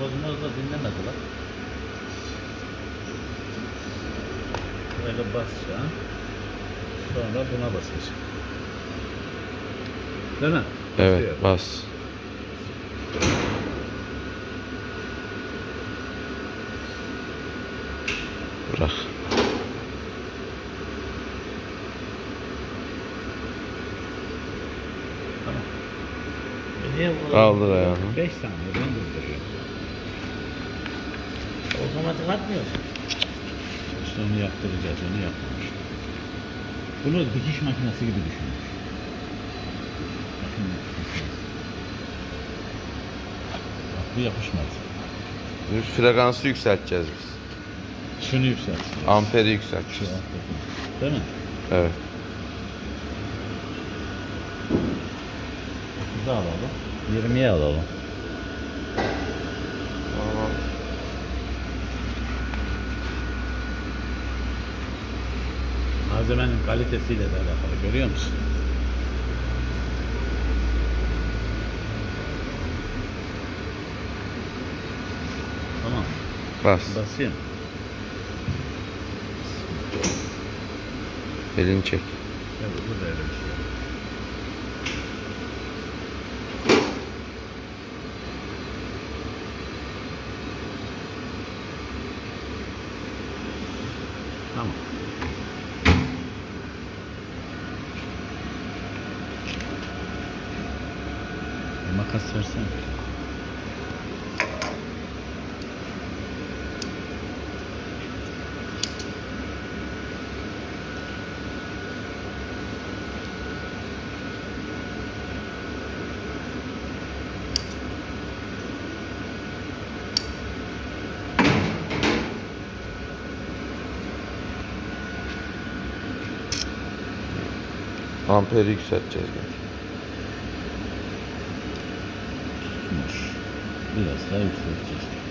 Şarjımız da dinlemedi lan. Böyle basacağım. Sonra buna basacağım. Değil mi? Evet bas. Bırak. E Kaldır ayağını. 5 saniye ben durduruyorum. Otomatik atmıyorsun. İşte onu yaptıracağız, onu yapmamış. Bunu dikiş makinesi gibi düşünmüş. Bak bu yapışmaz. Biz frekansı yükselteceğiz biz. Şunu yükselt. Amperi yükselteceğiz. Değil mi? Evet. Hızı alalım. 20'ye alalım. Tamam. Malzemenin kalitesiyle de alakalı görüyor musun? Tamam. Bas. Basayım. Elini çek. Evet, bu da öyle bir şey. Tamam. Bir makas versene. Amperi yükselteceğiz. Yes, 950.